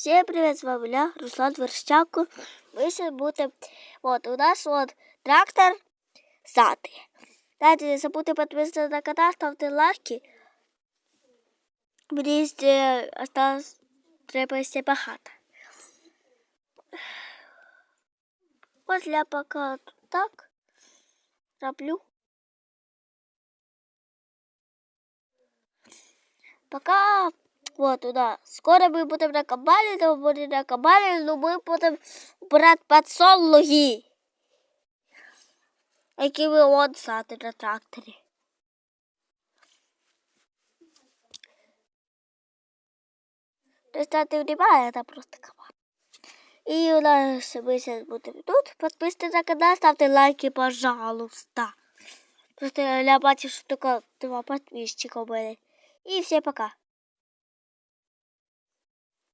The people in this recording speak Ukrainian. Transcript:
Всем привет, с вами я, Руслан Верщако. Мы сейчас будем... Вот, у нас вот трактор сати. Дайте не забудьте подписываться на канал, ставте лайки. Мені ще осталось... Треба ще багато. Ось я пока так роблю. Пока вот туда. Скоро мы будем на кабале, но будем на кабале, но мы будем брать подсолнухи. Які ви от сати на тракторі. Представьте, внимание, это просто кабан. И у нас мы сейчас будем тут. Подписывайтесь на канал, ставьте лайки, пожалуйста. Просто я бачу, що тільки два подписчика у мене. І всім пока.